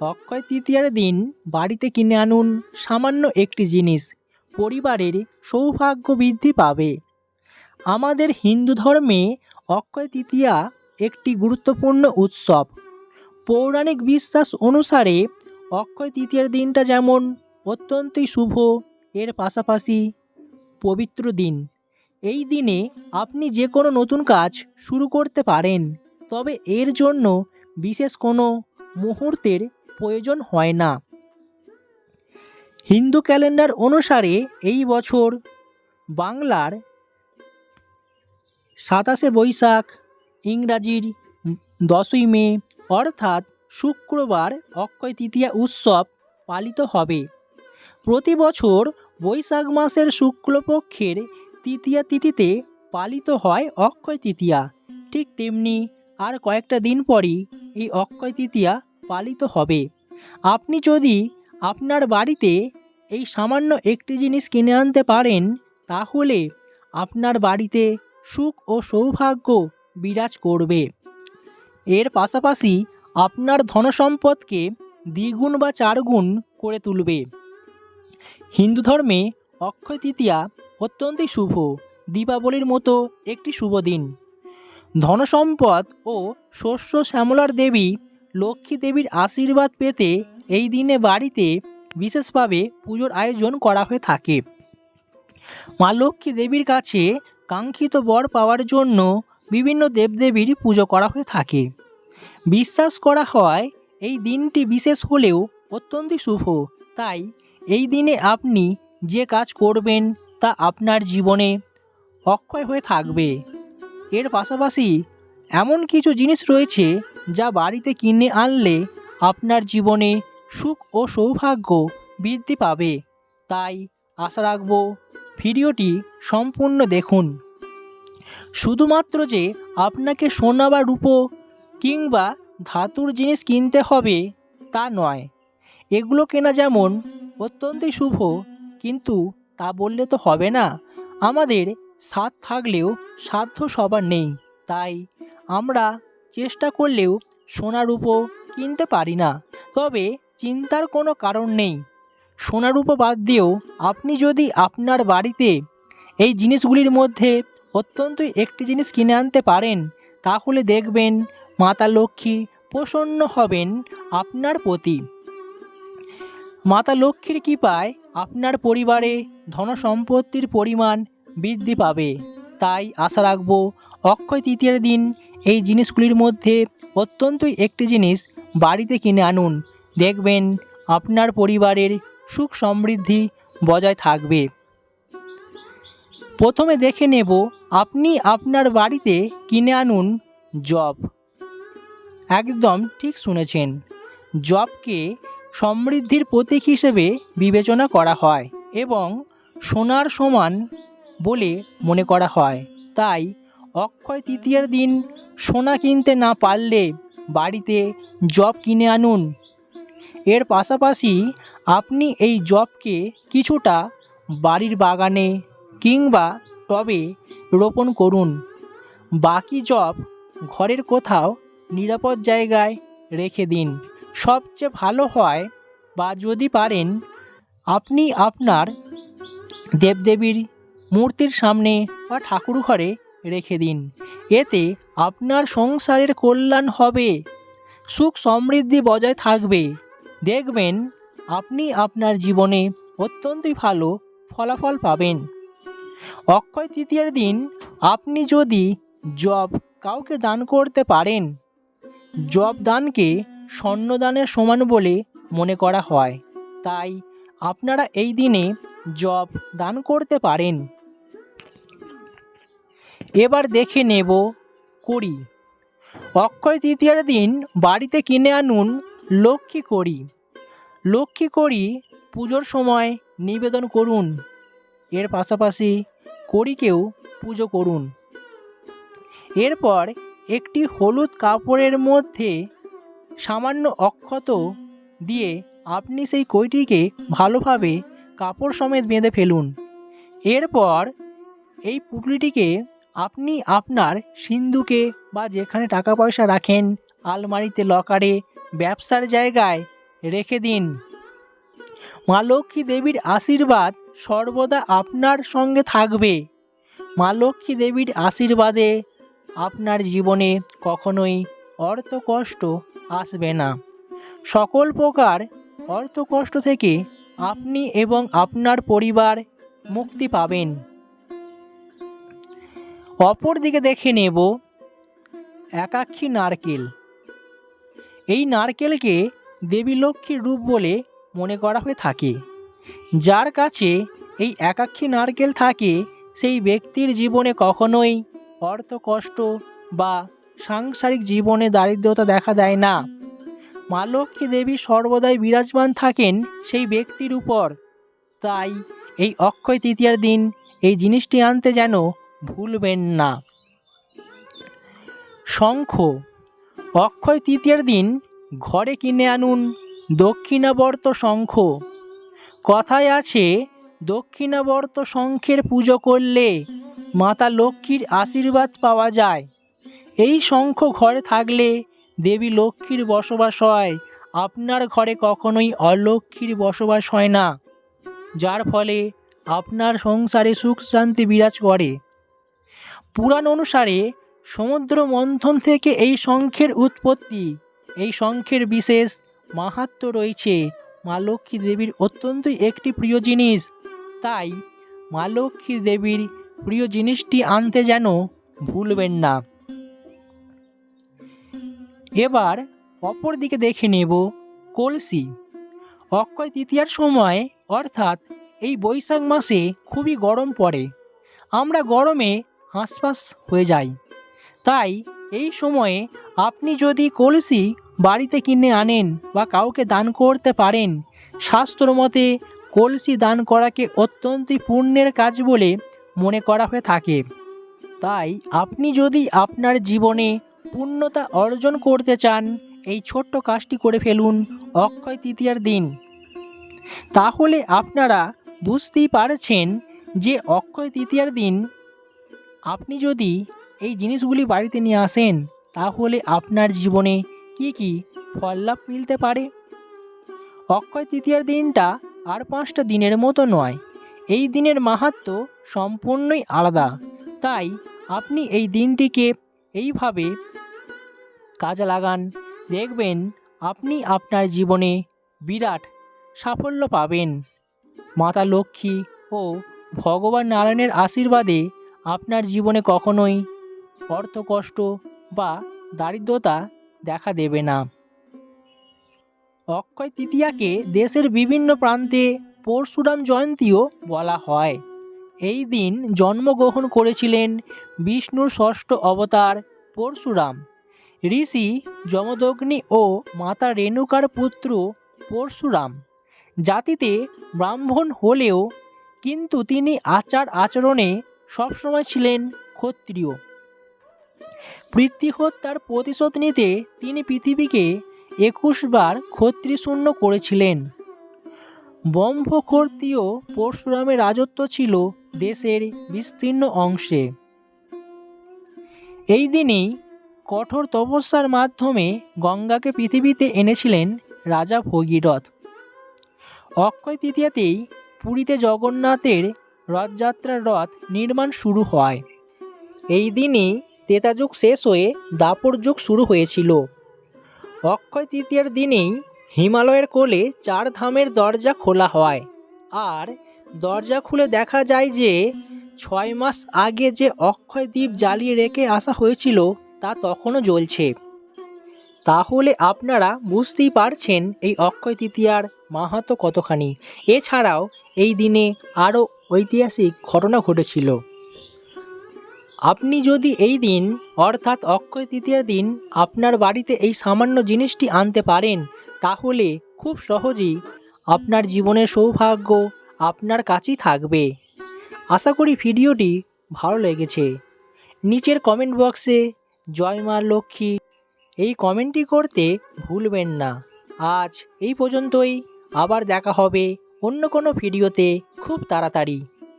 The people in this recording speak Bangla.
অক্ষয় তৃতীয়ার দিন বাড়িতে কিনে আনুন সামান্য একটি জিনিস, পরিবারের সৌভাগ্য বৃদ্ধি পাবে। আমাদের হিন্দু ধর্মে অক্ষয় তৃতীয়া একটি গুরুত্বপূর্ণ উৎসব। পৌরাণিক বিশ্বাস অনুসারে অক্ষয় তৃতীয়ার দিনটা যেমন অত্যন্তই শুভ, এর পাশাপাশি পবিত্র দিন। এই দিনে আপনি যে কোনো নতুন কাজ শুরু করতে পারেন, তবে এর জন্য বিশেষ কোনো মুহূর্তের প্রয়োজন হয় না। হিন্দু ক্যালেন্ডার অনুসারে এই বছর বাংলার সাতাশে বৈশাখ, ইংরাজির দশই মে, অর্থাৎ শুক্রবার অক্ষয় তৃতীয়া উৎসব পালিত হবে। প্রতি বছর বৈশাখ মাসের শুক্লপক্ষের তৃতীয়া তিথিতে পালিত হয় অক্ষয় তৃতীয়া। ঠিক তেমনি আর কয়েকটা দিন পরই এই অক্ষয় তৃতীয়া পালিত হবে। আপনি যদি আপনার বাড়িতে এই সামান্য একটি জিনিস কিনে আনতে পারেন, তাহলে আপনার বাড়িতে সুখ ও সৌভাগ্য বিরাজ করবে। এর পাশাপাশি আপনার ধনসম্পদকে দ্বিগুণ বা চারগুণ করে তুলবে। হিন্দু ধর্মে অক্ষয় তৃতীয়া অত্যন্তই শুভ, দীপাবলির মতো একটি শুভ দিন। ধনসম্পদ ও শস্য শ্যামলার দেবী লক্ষ্মী দেবীর আশীর্বাদ পেতে এই দিনে বাড়িতে বিশেষভাবে পুজোর আয়োজন করা হয়ে থাকে। মা লক্ষ্মী দেবীর কাছে কাঙ্ক্ষিত বর পাওয়ার জন্য বিভিন্ন দেবদেবীর পুজো করা হয়ে থাকে। বিশ্বাস করা হয়, এই দিনটি বিশেষ হলেও অত্যন্তই শুভ। তাই এই দিনে আপনি যে কাজ করবেন তা আপনার জীবনে অক্ষয় হয়ে থাকবে। এর পাশাপাশি এমন কিছু জিনিস রয়েছে যা বাড়িতে কিনে আনলে আপনার জীবনে সুখ ও সৌভাগ্য বৃদ্ধি পাবে। তাই আশা রাখব ভিডিওটি সম্পূর্ণ দেখুন। শুধুমাত্র যে আপনাকে সোনা বা রূপো কিংবা ধাতুর জিনিস কিনতে হবে তা নয়। এগুলো কেনা যেমন অত্যন্তই শুভ, কিন্তু তা বললে তো হবে না। আমাদের স্বাদ থাকলেও সাধ্য সবার নেই। তাই আমরা চেষ্টা করলেও সোনা রূপো কিনতে পারি না। তবে চিন্তার কোনো কারণ নেই। সোনা রূপো বাদ দিয়েও আপনি যদি আপনার বাড়িতে এই জিনিসগুলির মধ্যে অত্যন্ত একটি জিনিস কিনে আনতে পারেন, তাহলে দেখবেন মাতা লক্ষ্মী প্রসন্ন হবেন আপনার প্রতি। মাতা লক্ষ্মীর কৃপায় আপনার পরিবারে ধনসম্পত্তির পরিমাণ বৃদ্ধি পাবে। তাই আশা রাখব, অক্ষয় তৃতীয়ের দিন এই জিনিসগুলির মধ্যে অত্যন্তই একটি জিনিস বাড়িতে কিনে আনুন। দেখবেন আপনার পরিবারের সুখ সমৃদ্ধি বজায় থাকবে। প্রথমে দেখে নেব আপনি আপনার বাড়িতে কিনে আনুন জব। একদম ঠিক শুনেছেন। জবকে সমৃদ্ধির প্রতীক হিসেবে বিবেচনা করা হয় এবং সোনার সমান বলে মনে করা হয়। তাই অক্ষয় তৃতীয়ার দিন সোনা কিনতে না পারলে বাড়িতে জব কিনে আনুন। এর পাশাপাশি আপনি এই জবকে কিছুটা বাড়ির বাগানে কিংবা টবে রোপণ করুন। বাকি জব ঘরের কোথাও নিরাপদ জায়গায় রেখে দিন। সবচেয়ে ভালো হয় বা যদি পারেন, আপনি আপনার দেবদেবীর মূর্তির সামনে বা ঠাকুর ঘরে রেখে দিন। এতে আপনার সংসারের কল্যাণ হবে। সুখ সমৃদ্ধি বজায় থাকবে। দেখবেন আপনি আপনার জীবনে অত্যন্তই ভালো ফলাফল পাবেন। অক্ষয় তৃতীয়ার দিন আপনি যদি জব কাউকে দান করতে পারেন, জব দানকে স্বর্ণদানের সমান বলে মনে করা হয়। তাই আপনারা এই দিনে জব দান করতে পারেন। এবার দেখে নেব করি। অক্ষয় তৃতীয়ার দিন বাড়িতে কিনে আনুন লক্ষ্মী করি। লক্ষ্মী করি পুজোর সময় নিবেদন করুন। এর পাশাপাশি কড়িকেও পুজো করুন। এরপর একটি হলুদ কাপড়ের মধ্যে সামান্য অক্ষত দিয়ে আপনি সেই কইটিকে ভালোভাবে কাপড় সমেত বেঁধে ফেলুন। এরপর এই পুটলিটিকে আপনি আপনার সিন্ধুকে বা যেখানে টাকা পয়সা রাখেন, আলমারিতে, লকারে, ব্যবসার জায়গায় রেখে দিন। মা লক্ষ্মী দেবীর আশীর্বাদ সর্বদা আপনার সঙ্গে থাকবে। মা লক্ষ্মী দেবীর আশীর্বাদে আপনার জীবনে কখনোই অর্থ কষ্ট আসবে না। সকল প্রকার অর্থ কষ্ট থেকে আপনি এবং আপনার পরিবার মুক্তি পাবেন। অপর দিকে দেখে নেব একাক্ষী নারকেল। এই নারকেলকে দেবী লক্ষ্মীর রূপ বলে মনে করা হয়ে থাকে। যার কাছে এই একাক্ষী নারকেল থাকে, সেই ব্যক্তির জীবনে কখনোই অর্থ কষ্ট বা সাংসারিক জীবনে দারিদ্রতা দেখা দেয় না। মা লক্ষ্মী দেবী সর্বদাই বিরাজমান থাকেন সেই ব্যক্তির উপর। তাই এই অক্ষয় তৃতীয়ার দিন এই জিনিসটি আনতে যেন ভুলবেন না। শঙ্খ, অক্ষয় তৃতীয়ার দিন ঘরে কিনে আনুন দক্ষিণাবর্ত শঙ্খ। কথায় আছে, দক্ষিণাবর্ত শঙ্খের পুজো করলে মাতা লক্ষ্মীর আশীর্বাদ পাওয়া যায়। এই শঙ্খ ঘরে থাকলে দেবী লক্ষ্মীর বসবাস হয়। আপনার ঘরে কখনোই অলক্ষ্মীর বসবাস হয় না। যার ফলে আপনার সংসারে সুখ শান্তি বিরাজ করে। পুরাণ অনুসারে সমুদ্র মন্থন থেকে এই শঙ্খের উৎপত্তি। এই শঙ্খের বিশেষ মাহাত্ম রয়েছে মা লক্ষ্মী দেবীর অত্যন্তই একটি প্রিয় জিনিস। তাই মা লক্ষ্মী দেবীর প্রিয় জিনিসটি আনতে যেন ভুলবেন না। এবার অপর দিকে দেখে নেব কলসি। অক্ষয় তৃতীয়ার সময়, অর্থাৎ এই বৈশাখ মাসে খুবই গরম পড়ে। আমরা গরমে হাঁসফাঁস হয়ে যায়। তাই এই সময়ে আপনি যদি কলসি বাড়িতে কিনে আনেন বা কাউকে দান করতে পারেন, শাস্ত্র মতে কলসি দান করাকে অত্যন্তই পুণ্যের কাজ বলে মনে করা হয়ে থাকে। তাই আপনি যদি আপনার জীবনে পূর্ণতা অর্জন করতে চান, এই ছোট্ট কাজটি করে ফেলুন অক্ষয় তৃতীয়ার দিন। তাহলে আপনারা বুঝতেই পারছেন যে অক্ষয় তৃতীয়ার দিন আপনি যদি এই জিনিসগুলি বাড়িতে নিয়ে আসেন, তাহলে আপনার জীবনে কি কি ফল লাভ মিলতে পারে? অক্ষয় তৃতীয়ার দিনটা আর পাঁচটা দিনের মতো নয়। এই দিনের মাহাত্ম সম্পূর্ণই আলাদা। তাই আপনি এই দিনটিকে এইভাবে কাজে লাগান। দেখবেন আপনি আপনার জীবনে বিরাট সাফল্য পাবেন। মাতা লক্ষ্মী ও ভগবান নারায়ণের আশীর্বাদে আপনার জীবনে কখনোই অর্থকষ্ট বা দারিদ্রতা দেখা দেবে না। অক্ষয় তৃতীয়াকে দেশের বিভিন্ন প্রান্তে পরশুরাম জয়ন্তীও বলা হয়। এই দিন জন্মগ্রহণ করেছিলেন বিষ্ণুর ষষ্ঠ অবতার পরশুরাম। ঋষি যমদগ্নি ও মাতা রেণুকার পুত্র পরশুরাম। জাতিতে ব্রাহ্মণ হলেও কিন্তু তিনি আচার আচরণে সবসময় ছিলেন ক্ষত্রিয়। পৃথ্বীহত্যার প্রতিশোধ নিতে তিনি পৃথিবীকে একুশবার ক্ষত্রিশূন্য করেছিলেন। ব্রহ্মক্ষত্রিয় পরশুরামের রাজত্ব ছিল দেশের বিস্তীর্ণ অংশে। এই দিনেই কঠোর তপস্যার মাধ্যমে গঙ্গাকে পৃথিবীতে এনেছিলেন রাজা ভগীরথ। অক্ষয় তৃতীয়াতেই পুরীতে জগন্নাথের রথযাত্রার রথ নির্মাণ শুরু হয়। এই দিনেই তেতা যুগ শেষ হয়ে দাপর যুগ শুরু হয়েছিল। অক্ষয় তৃতীয়ার দিনেই হিমালয়ের কোলে চার ধামের দরজা খোলা হয়। আর দরজা খুলে দেখা যায় যে ছয় মাস আগে যে অক্ষয় দ্বীপ জ্বালিয়ে রেখে আসা হয়েছিল, তা তখনও জ্বলছে। তাহলে আপনারা বুঝতেই পারছেন এই অক্ষয় তৃতীয়ার মাহাত্ম কতখানি। এছাড়াও এই দিনে আরও ঐতিহাসিক ঘটনা ঘটেছিল। আপনি যদি এই দিন, অর্থাৎ অক্ষয় তৃতীয়ার দিন, আপনার বাড়িতে এই সামান্য জিনিসটি আনতে পারেন, তাহলে খুব সহজেই আপনার জীবনের সৌভাগ্য আপনার কাছেই থাকবে। আশা করি ভিডিওটি ভালো লেগেছে। নিচের কমেন্ট বক্সে জয় মা লক্ষ্মী এই কমেন্টটি করতে ভুলবেন না। আজ এই পর্যন্তই, আবার দেখা হবে অন্য কোনো ভিডিওতে খুব তাড়াতাড়ি।